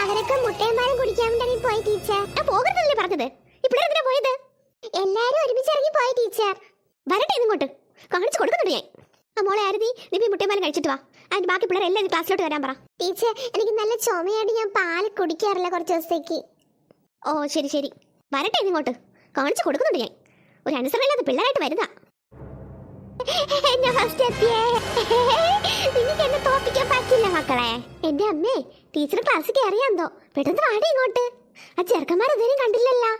അവരൊക്കെ മുട്ടയും പാലും കുടിക്കാൻ വേണ്ടി പോയി ടീച്ചർ. പോകരുതല്ലേ പറഞ്ഞത്? ഇവിടെ എന്തിനാ പോയത്? എല്ലാരും ഒരുമിച്ച് ഇറങ്ങി പോയി ടീച്ചർ. വരട്ടെ ഇങ്ങോട്ട്. കാണിച്ചു കൊടുക്കുന്നുണ്ട് ഞാൻ. ആ മോളെ ആരതി നീ പോയി മുട്ടയും പാലും കഴിച്ചിട്ട് വാ. അതിന്റെ ബാക്കി പിള്ളേർ എല്ലാവരും ക്ലാസ്സിലോട്ട് വരാൻ പറ. ടീച്ചർ എനിക്ക് നല്ല ചുമയായിട്ട് ഞാൻ പാൽ കുടിക്കാറില്ല കുറച്ച് ദിവസത്തേക്ക്. ഓ ശരി ശരി. വരട്ടെ ഇങ്ങോട്ട്. കാണിച്ചു കൊടുക്കുന്നുണ്ട് ഞാൻ. ഒരു അനുസരണയില്ലാത്ത പിള്ളേരായിട്ട് വരുന്ന. എന്നെ ഫസ്റ്റ് എത്തിയേ. നിനക്ക് എന്നെ തോപ്പിക്കാൻ പറ്റില്ല മക്കളെ. എന്റെ അമ്മേ ടീച്ചർ ക്ലാസ് കയറിയാന്തോ പെട്ടെന്ന് വാടി ഇങ്ങോട്ട്. ആ ചെറുക്കന്മാർ ഇതുവരെയും കണ്ടില്ലല്ലോ.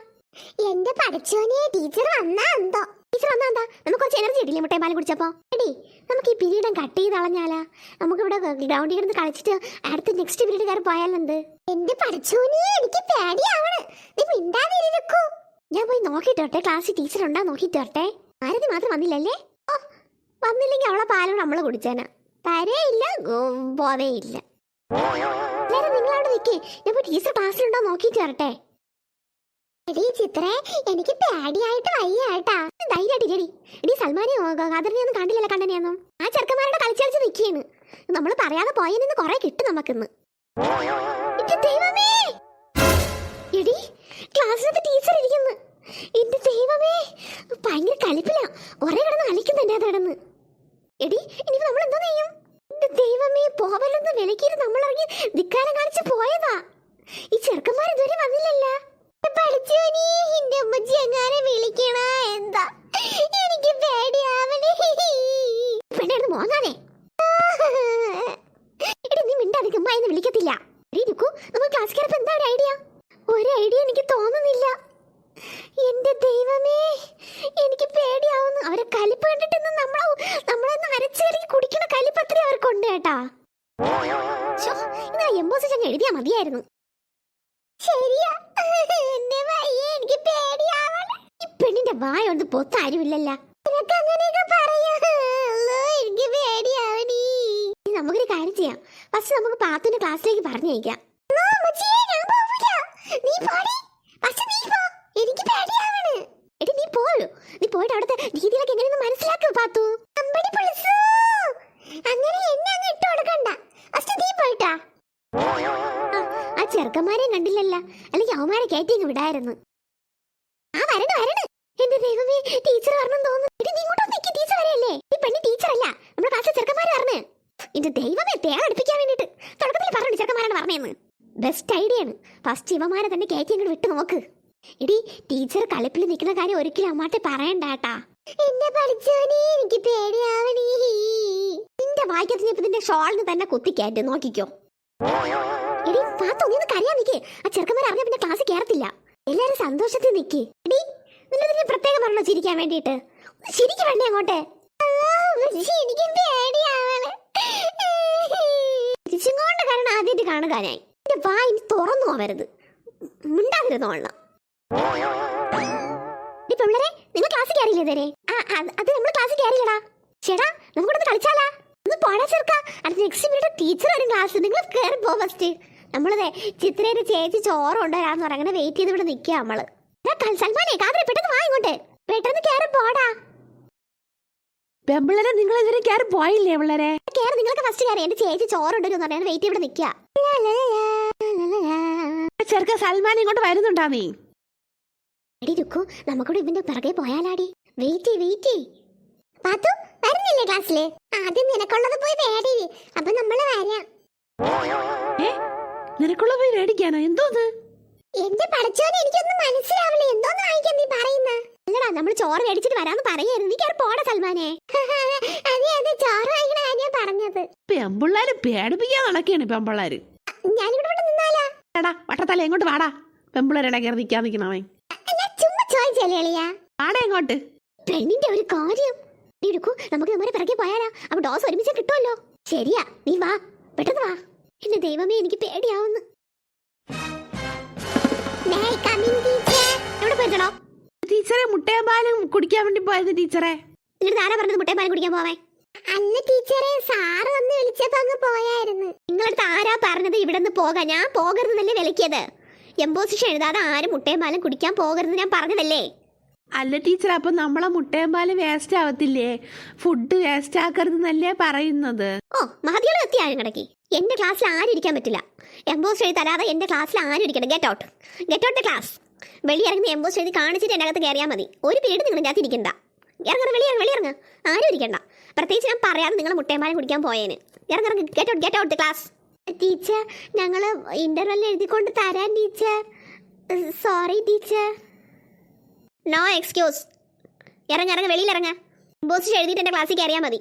എന്റെ പഠിച്ചോനെ ടീച്ചർ വന്നാ എന്തോ ടീച്ചർ വന്നാ എന്താ നമുക്ക് കുറച്ച് എനർജി കിട്ടില്ലേ മുട്ടയമ്പാലം പാലും കുടിച്ചപ്പോ? എടി നമുക്ക് ഈ പീരീഡം കട്ട് ചെയ്ത് കളഞ്ഞാലാ. നമുക്ക് ഇവിടെ ഗ്രൗണ്ടിൽ കിടന്ന് കളിച്ചിട്ട് അടുത്ത നെക്സ്റ്റ് പീരീഡ് കയറി പോയാലെന്ത്? എന്റെ പഠിച്ചോനെ എനിക്ക് പേടിയാവണ്. നീ മിണ്ടാതിരിക്കൂ. ഞാൻ പോയി നോക്കിട്ടോട്ടെ ക്ലാസ് ടീച്ചർ ഉണ്ടാ നോക്കിട്ടോട്ടെ ആരതി മാത്രം വന്നില്ലല്ലേ? വന്നില്ലെങ്കിൽ അവളെ പാലോട് നമ്മൾ കുടിച്ചേനാ. തരേയില്ല നേരെ നിങ്ങളവിടെ നിൽക്കേ ഞാൻ പോയി ടീച്ചർ ക്ലാസ്സിലുണ്ടോ നോക്കിയിട്ട് വരട്ടെ. എടീ ചിത്രേ എനിക്ക് പേടിയായിട്ട് വയ്യാട്ടാ ധൈര്യമായിട്ട് ഇരടി എടീ സൽമാനെ ഖാദറിനെ ഒന്നും കണ്ടില്ലല്ലോ കണ്ടനെയൊന്നും ആ ചെറുക്കന്മാരുടെ കളിച്ചളിച്ച് കളിച്ച് നിൽക്കുകയാണ് നമ്മൾ പറയാതെ പോയതിന് കുറെ കിട്ടും നമുക്കിന്ന്. ദൈവമേ! എടി ക്ലാസ്സിലത്തെ ടീച്ചർ ഇരിക്കുന്നു. എന്റെ ദൈവമേ! ഭയങ്കര കളിപ്പില്ല ഒരേ കിടന്ന് കളിക്കുന്നുണ്ട് അത് കിടന്ന് എടി ഇനി നമ്മൾ എന്താ ചെയ്യും? ദൈവമേ പോവല്ലെന്ന് വിലക്കിയിട്ട് നമ്മൾ ഇറങ്ങി ധിക്കാരം കാണിച്ച് പോയതാ. ഈ ചെറുക്കന്മാർ ഇതുവരെ വന്നില്ലല്ല. പഠിച്ചോനി എന്റെ ഉമ്മച്ചി എങ്ങനെ വിളിക്കണ? എന്താ? എനിക്ക് പേടിയാവണേ പെണ്ണായിരുന്നു മോങ്ങാനേ എടി നീ മിണ്ടാതെ ഉമ്മ എന്ന് വിളിക്കത്തില്ല. നമ്മൾ ക്ലാസ് കയറപ്പോ എന്താ ഒരു ഐഡിയ? ഒരു ഐഡിയ എനിക്ക് തോന്നുന്നില്ല. എന്റെ ദൈവമേ എനിക്ക് പേടിയാവുന്നു. അവരെ കലിപ്പ് കണ്ടിട്ട് നമ്മളെ നമ്മളൊന്ന് അരച്ചേറി കുടിക്കണ കലിപ്പ് അത്രയും അവർക്കുണ്ട് കേട്ടാ. ഇത് എംബോസ് ചങ്ങ എഴുതിയാ മതിയായിരുന്നു. ശരിയാ. എന്റെ എനിക്ക് പേടിയാവണ. ഈ പെണ്ണിന്റെ വായ കൊണ്ട് പൊത്ത ആരുമില്ലല്ല. നിനക്ക് എനിക്ക് പേടിയാവണീ. ഇനി നമുക്കൊരു കാര്യം ചെയ്യാം. പക്ഷെ നമുക്ക് പാത്തുന്റെ ക്ലാസ്സിലേക്ക് പറഞ്ഞയക്കാം. നീ പാടി. പക്ഷെ നീ പോ. എനിക്ക് പേടിയാവാണ് എടി നീ പോയോ. നീ പോയിട്ട് അവിടുത്തെ രീതികളൊക്കെ എങ്ങനെയൊന്ന് മനസ്സിലാക്കൂ പാത്തു. അമ്പടി പുളിസു അങ്ങനെ എന്നെ അങ്ങ് ഇട്ട് കൊടുക്കണ്ട. അസ്റ്റ് നീ പോയിട്ടാ. ആ, ചെറുക്കന്മാരെയും കണ്ടില്ലല്ല. അല്ലെങ്കിൽ അവന്മാരെ കയറ്റി ഇങ്ങ് വിടായിരുന്നു. ആ വരണ് വരണ്. എന്റെ ദൈവമേ ടീച്ചർ വരണം തോന്നുന്നു. എടി നീ ഇങ്ങോട്ട് നിക്ക് ടീച്ചർ വരെയല്ലേ? ഈ പെണ്ണി ടീച്ചർ അല്ല. നമ്മുടെ ക്ലാസ്സിൽ ചെറുക്കന്മാർ പറഞ്ഞു എന്റെ ദൈവമേ തേങ്ങ അടുപ്പിക്കാൻ വേണ്ടിട്ട് തുടക്കത്തിൽ പറഞ്ഞു ചെറുക്കന്മാരാണ് പറഞ്ഞതെന്ന് ബെസ്റ്റ് ഐഡിയ ആണ്. ഫസ്റ്റ് ഇവമാരെ തന്നെ കയറ്റി അങ്ങോട്ട് വിട്ട് നോക്ക്. എടി ടീച്ചർ കളിപ്പിൽ നിൽക്കുന്ന കാര്യം ഒരിക്കലും അമ്മാട്ടെ പറയണ്ട കേട്ടാ. എന്നെ പഠിച്ചോനെ എനിക്ക് പേടിയാവണീ. നിന്റെ വായിക്കത്തിന് ഇപ്പൊ നിന്റെ ഷോളിന് തന്നെ കുത്തിക്കയറ്റ് നോക്കിക്കോ. എടി പാത്തു നീ ഒന്ന് കരയാൻ നിക്കേ. ആ ചെറുക്കന്മാർ അറിഞ്ഞ പിന്നെ ക്ലാസ് കയറത്തില്ല എല്ലാരും സന്തോഷത്തിൽ നിക്ക്. എടി നിന്നെ പ്രത്യേകം പറഞ്ഞോ ചിരിക്കാൻ വേണ്ടിയിട്ട്. ശരിക്കും വേണ്ടേ അങ്ങോട്ടെ. ശരിക്കും പേടിയാവണ. ചിരിച്ചും കൊണ്ട് കാരണം ആദ്യമായിട്ട് കാണുക ഞാൻ എന്റെ വായി തുറന്നു പോവരുത്. മിണ്ടാതിരുന്നോളണം ഈ പിള്ളേരെ നിങ്ങൾ ക്ലാസ് കയറിയില്ലേ ഇതുവരെ? അത് നമ്മൾ ക്ലാസ് കയറിയില്ലടാ. ചേട്ടാ നമുക്കൊന്ന് കളിച്ചാലാ? ഒന്ന് പോടാ ചേർക്കാ അടുത്ത നെക്സ്റ്റ് മിനിറ്റ് ടീച്ചർ വരും ക്ലാസ് നിങ്ങൾ കയറി പോ ഫസ്റ്റ് നമ്മളതെ ചിത്രയുടെ ചേച്ചി ചോറ് കൊണ്ടുവരാന്ന് പറഞ്ഞ അങ്ങനെ വെയിറ്റ് ചെയ്ത് ഇവിടെ നിൽക്കുക നമ്മൾ സൽമാനെ കാതറി പെട്ടെന്ന് വാ ഇങ്ങോട്ട്. പെട്ടെന്ന് കയറി പോടാ. പെമ്പിള്ളരെ നിങ്ങൾ ഇതുവരെ കയറി പോയില്ലേ പിള്ളേരെ? കയറി നിങ്ങൾക്ക് ഫസ്റ്റ് കയറി എന്റെ ചേച്ചി ചോറ് കൊണ്ടുവരും പറഞ്ഞാൽ വെയിറ്റ് ഇവിടെ നിൽക്കുക ചെറുക്ക സൽമാൻ ഇങ്ങോട്ട് വരുന്നുണ്ടാ നീ? എടി രുക്കു നമുക്കൂടെ ഇവന്റെ പിറകെ പോയാലാടി. വെയിറ്റ് വെയിറ്റ് പാത്തു വരുന്നില്ലേ ക്ലാസ്സിൽ? ആദ്യം നിനക്കുള്ളത് പോയി വേടി. അപ്പൊ നമ്മൾ വരാം. നിനക്കുള്ള പോയി മേടിക്കാനോ എന്തോന്ന്? എന്റെ പഠിച്ചോനെ എനിക്കൊന്നും മനസ്സിലാവില്ല. എന്തോന്ന് വാങ്ങിക്കാൻ നീ പറയുന്ന? അല്ലടാ നമ്മൾ ചോറ് മേടിച്ചിട്ട് വരാന്ന് പറയായിരുന്നു. നീ കയറി പോടാ സൽമാനെ. അതെ അതെ ചോറ് വാങ്ങിക്കണ ഞാൻ പറഞ്ഞത്. പെമ്പിള്ളാര് പേടിപ്പിക്കാൻ നടക്കാണ് പെമ്പിള്ളാര് ഞാനിവിടെ നിന്നാലാ? എടാ വട്ടത്തല എങ്ങോട്ട് വാടാ? പെമ്പിള്ളേരെ കയറി നിൽക്കാൻ നിൽക്കണവൻ ചോദിച്ചല്ലേ അളിയാ? വാടാ എങ്ങോട്ട്? പെണ്ണിന്റെ ഒരു കാര്യം. നീ എടുക്കൂ നമുക്ക് നമ്മുടെ പിറകെ പോയാലാ. അപ്പൊ ഡോസ് ഒരുമിച്ച് കിട്ടുമല്ലോ ശരിയാ നീ വാ പെട്ടെന്ന് വാ. എന്റെ ദൈവമേ എനിക്ക് പേടിയാവുന്നു. ടീച്ചറെ മുട്ടയും കുടിക്കാൻ വേണ്ടി പോയത് ടീച്ചറെ. എന്നിട്ട് ആരാ പറഞ്ഞത് മുട്ടയും കുടിക്കാൻ പോവേ അല്ല ടീച്ചറെ സാറ് വന്ന് വിളിച്ചപ്പോ അങ്ങ് പോയായിരുന്നു. നിങ്ങളടുത്ത് ആരാ പറഞ്ഞത് ഇവിടെ നിന്ന് പോകാൻ? ഞാൻ പോകരുതെന്നല്ലേ വിലക്കിയത്. എംബോസിഷൻ എഴുതാതെ ആരും മുട്ടയും പാലും കുടിക്കാൻ പോകരുത് ഞാൻ പറഞ്ഞതല്ലേ? അല്ല ടീച്ചർ അപ്പം നമ്മളെ മുട്ടയമ്പാൽ വേസ്റ്റ് ആവത്തില്ലേ? ഫുഡ് വേസ്റ്റ് ആക്കരുത് ആക്കരുതെന്നല്ലേ പറയുന്നത്? ഓ മതിയുള്ള എത്തി ആരും കിടക്കി. എന്റെ ക്ലാസ്സിൽ ആരും ഇരിക്കാൻ പറ്റില്ല. എംബോസ് എഴുതി തരാതെ എന്റെ ക്ലാസ്സിൽ ആരും ഇരിക്കണം get out get out the class വെളിയിറങ്ങി എംബോസ് എഴുതി കാണിച്ചിട്ട് എന്റെ അകത്ത് കയറിയാൽ മതി. ഒരു പീരീഡ് നിങ്ങൾ ഞാൻ ഇരിക്കണ്ട. ഇറങ്ങണം വെളിയിറങ്ങ വെളിയിറങ്ങ. ആരും ഇരിക്കണ്ട. പ്രത്യേകിച്ച് ഞാൻ പറയാതെ നിങ്ങൾ മുട്ടയമ്പാലം കുടിക്കാൻ പോയേന്. ഇറങ്ങിറങ്ങി get out get out the class teacher ഞങ്ങൾ ഇന്റർവെൽ എഴുതിക്കൊണ്ട് തരാൻ teacher. Sorry teacher. No excuse. ഇറങ്ങ ഇറങ്ങ വെളിയിലിറങ്ങ. ബോസ് എഴുതിയിട്ട് എന്റെ ക്ലാസ്സിൽ കയറിയാൽ മതി.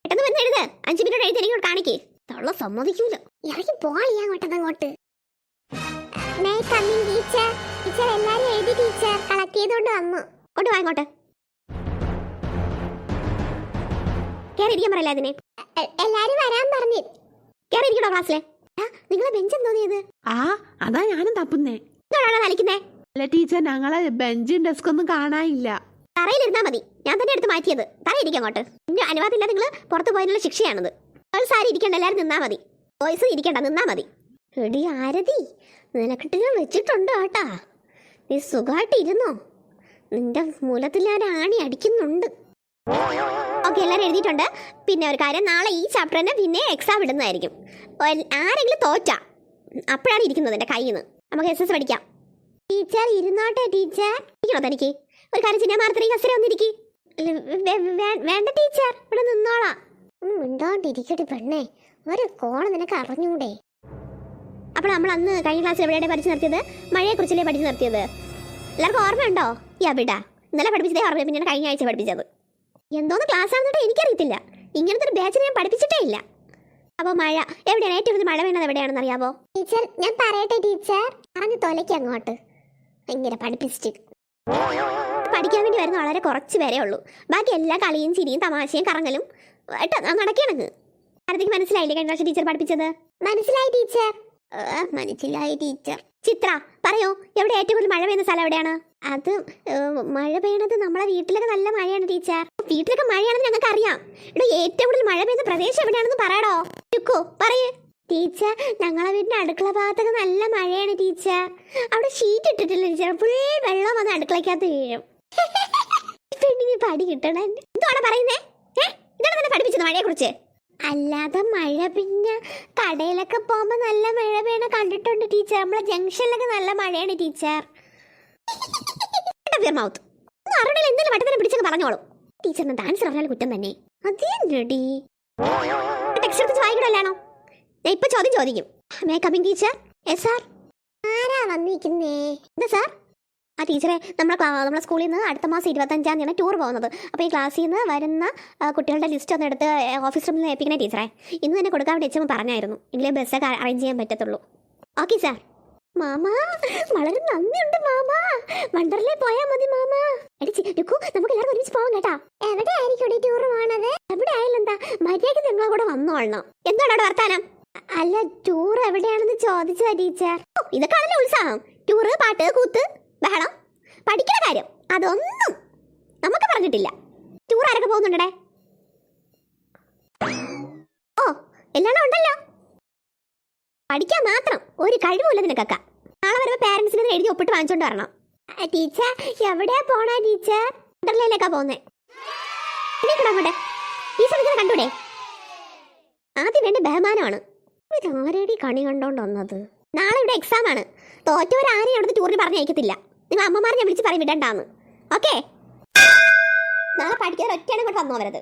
പെട്ടെന്ന് വന്ന് എഴുത്. അഞ്ച് മിനിറ്റ് എഴുതി എനിക്ക് കാണിക്കേ. തള്ള സമ്മതിക്കൂല. ഇറങ്ങി പോളിയാ അങ്ങോട്ടത് അങ്ങോട്ട് ടീച്ചർ? ടീച്ചർ എല്ലാരും എഴുതി ടീച്ചർ. വാ അങ്ങോട്ട് അതിനെ? എല്ലാരും വരാൻ പറഞ്ഞു. കേറി ഇരിക്കണോ ക്ലാസ്സിലെ നിങ്ങളെ ബെഞ്ച് എന്തോ ചെയ്ത് ആ അതാ ഞാനും തപ്പുന്നേ. ഇതോടാണോ വലിക്കുന്നേ അല്ല ടീച്ചർ ഞങ്ങളെ ബെഞ്ചും ഡെസ്ക് ഒന്നും കാണാനില്ല. തറയിലിരുന്നാ മതി. ഞാൻ തന്നെ എടുത്ത് മാറ്റിയത്. തറയിരിക്കും അങ്ങോട്ട്. ഇന്റെ അനുവാദമില്ല നിങ്ങൾ പുറത്തു പോയതിനുള്ള ശിക്ഷയാണത്. ഗേൾസ് ആരും ഇരിക്കണ്ട എല്ലാവരും നിന്നാ മതി. ബോയ്സ് ഇരിക്കണ്ട നിന്നാ മതി. എടി ആരതി നിനക്കിട്ട് ഞാൻ വെച്ചിട്ടുണ്ട് കേട്ടാ നീ സുഖമായിട്ട് ഇരുന്നോ നിന്റെ മൂലത്തിൽ ഞാൻ ആണി അടിക്കുന്നുണ്ട്. ഓക്കെ എല്ലാവരും എഴുതിയിട്ടുണ്ട്. പിന്നെ ഒരു കാര്യം നാളെ ഈ ചാപ്റ്ററിന് പിന്നെ എക്സാം ഇടുന്നതായിരിക്കും. ആരെങ്കിലും തോറ്റ അപ്പോഴാണ് ഇരിക്കുന്നത് എന്റെ കയ്യിൽ നിന്ന് നമുക്ക് എസ് എസ് പഠിക്കാം. ടീച്ചർ ഇരുന്നോട്ടെ ടീച്ചർ. ഇരിക്കണോ തനിക്ക്? ഒരു കാര്യം ചെയ്യാൻ മാർത്തറി കസര ഒന്നിരിക്കി വേണ്ട ടീച്ചർ ഇവിടെ നിന്നോളാം. മിണ്ടാണ്ടിരിക്കട്ടെ പെണ്ണേ. ഒരു കോണം നിനക്ക് അറിഞ്ഞൂടെ? അപ്പോൾ നമ്മൾ അന്ന് കഴിഞ്ഞ ക്ലാസ്സിൽ എവിടെയാണ് പഠിച്ചു നിർത്തിയത്? മഴയെക്കുറിച്ചല്ലേ പഠിച്ചു നിർത്തിയത്? എല്ലാവർക്കും ഓർമ്മയുണ്ടോ? ഈ അബിട ഇന്നലെ പഠിപ്പിച്ചതേ ഓർമ്മ പിന്നെ കഴിഞ്ഞ ആഴ്ച പഠിപ്പിച്ചത്. എന്തോന്ന് ക്ലാസ് ആണെന്നിട്ട് എനിക്കറിയത്തില്ല. ഇങ്ങനത്തെ ഒരു ബാച്ചിനെ ഞാൻ പഠിപ്പിച്ചിട്ടേ ഇല്ല. അപ്പോൾ മഴ എവിടെയാണ് ഏറ്റവും കൂടുതൽ മഴ വേണത് എവിടെയാണെന്ന് അറിയാമോ ടീച്ചർ ഞാൻ പറയട്ടെ ടീച്ചർ? പറഞ്ഞു തൊലയ്ക്ക് അങ്ങോട്ട്. ഭയങ്കര പഠിപ്പിച്ചിട്ട്. പഠിക്കാൻ വേണ്ടി വരുന്ന വളരെ കുറച്ച് പേരേ ഉള്ളൂ. ബാക്കി എല്ലാ കളിയും ചിരിയും തമാശയും കറങ്ങലും ഏട്ടാ നടക്കണങ്ങ് ആരത്തേക്ക് മനസ്സിലായില്ലേ കഴിഞ്ഞ പ്രാവശ്യം ടീച്ചർ പഠിപ്പിച്ചത്? മനസ്സിലായി ടീച്ചർ. മനസ്സിലായി ടീച്ചർ. ചിത്ര പറയോ എവിടെ ഏറ്റവും കൂടുതൽ മഴ പെയ്യുന്ന സ്ഥലം എവിടെയാണ്? അത് മഴ പെയ്യണത് നമ്മളെ വീട്ടിലൊക്കെ നല്ല മഴയാണ് ടീച്ചർ. വീട്ടിലൊക്കെ മഴയാണെന്ന് ഞങ്ങൾക്ക് അറിയാം ഇവിടെ ഏറ്റവും കൂടുതൽ മഴ പെയ്യുന്ന പ്രദേശം എവിടെയാണെന്ന് പറയടോ. ടുക്കോ പറയേ. ടീച്ചർ ഞങ്ങളെ വീടിന്റെ അടുക്കള ഭാഗത്തൊക്കെ നല്ല മഴയാണ് ടീച്ചർ. അവിടെ ഷീറ്റ് ഇട്ടിട്ടില്ല ടീച്ചർ. ഫുൾ വെള്ളം വന്ന് അടുക്കളക്കകത്ത് വീഴും. പെണ്ണിന് പടി കിട്ടണേ? എന്താണ് പറയുന്നേ? ഇതാണ് തന്നെ പഠിപ്പിച്ചത് മഴയെ കുറിച്ച് അല്ലാതെ മഴ പിന്നെ കടയിലൊക്കെ പോകുമ്പോ നല്ല മഴ പെയ്യണ കണ്ടിട്ടുണ്ട് ടീച്ചർ. നമ്മളെ ജംഗ്ഷനിലൊക്കെ നല്ല മഴയാണ് ടീച്ചർ. മൗത്ത് അറിയണില്ല എന്തെങ്കിലും വട്ടത്തിനെ പിടിച്ചെന്ന് പറഞ്ഞോളൂ. ടീച്ചറിന് ഡാൻസ് പറഞ്ഞാൽ കുറ്റം തന്നെ. അതേടി ടെക്സ്റ്റ് എടുത്ത് വായിക്കണല്ലാണോ? ഞാൻ ഇപ്പൊ ചോദ്യം ചോദിക്കും. ടീച്ചർ എസ് സാർ ആരാ വന്നിരിക്കുന്നേ? എന്താ സാർ ആ ടീച്ചറെ നമ്മളെ നമ്മളെ സ്കൂളിൽ നിന്ന് അടുത്ത മാസം ഇരുപത്തഞ്ചാം തീയതി ടൂർ പോകുന്നത്. അപ്പോൾ ഈ ക്ലാസ്സിൽ നിന്ന് വരുന്ന കുട്ടികളുടെ ലിസ്റ്റ് ഒന്ന് എടുത്ത് ഓഫീസ് റൂമിൽ ഏൽപ്പിക്കണേ ടീച്ചറെ. ഇന്ന് തന്നെ കൊടുക്കാൻ വേണ്ടി എച്ചമ്മ പറഞ്ഞായിരുന്നു. എങ്കിലേ ബസ്സൊക്കെ അറേഞ്ച് ചെയ്യാൻ പറ്റത്തുള്ളൂ. ഓക്കെ സാർ മാമ വളരെ നന്ദിയുണ്ട് മാമാ. വണ്ടർലേ പോയാ മതി മാമാ. എടിച്ചി ലുക്കു നമുക്ക് എല്ലാവരും ഒരുമിച്ച് പോകാം കേട്ടാ. എവിടെ ആയിരിക്കും ടൂർ പോണത്? എവിടെ ആയാലും എന്താ മര്യാദയ്ക്ക് നിങ്ങളെ കൂടെ വന്നോളണം എന്താണ് അവിടെ വർത്താനം? അല്ല ടൂർ എവിടെയാണെന്ന് ചോദിച്ചതാ ടീച്ചർ. ഇതൊക്കെ ആണല്ലോ ഉത്സാഹം. ടൂറ് പാട്ട് കൂത്ത് ബഹളം പഠിക്കുന്ന കാര്യം. അതൊന്നും നമുക്ക് പറഞ്ഞിട്ടില്ല. ടൂർ ആരൊക്കെ പോകുന്നുണ്ടേ ഓ എല്ലാണോ ഉണ്ടല്ലോ. പഠിക്കാൻ മാത്രം ഒരു കഴിവുമില്ല നിനക്കൊക്കെ. പാരന്റ്സിന് എഴുതി ഒപ്പിട്ട് വാങ്ങിച്ചോണ്ട് വരണം. ടീച്ചർ എവിടെയാ പോണ ടീച്ചർ വണ്ടർലയിലേക്കാ പോന്നെ അങ്ങോട്ടെ. ഈ സമയത്ത് കണ്ടൂടെ? ആദ്യം വേണ്ട ബഹുമാനമാണ്. ഇതാരടി കണി കണ്ടോണ്ട് വന്നത്? നാളെ ഇവിടെ എക്സാം ആണ്. തോറ്റവരാരെയും അവിടുത്തെ ടൂറിന് പറഞ്ഞയക്കത്തില്ല നിങ്ങൾ അമ്മമാരെ ഞാൻ വിളിച്ച് പറയും വിടണ്ടാന്ന്. ഓക്കെ നാളെ പഠിക്കാൻ ഒറ്റയാണ് ഇങ്ങോട്ട് വന്നോ വരത്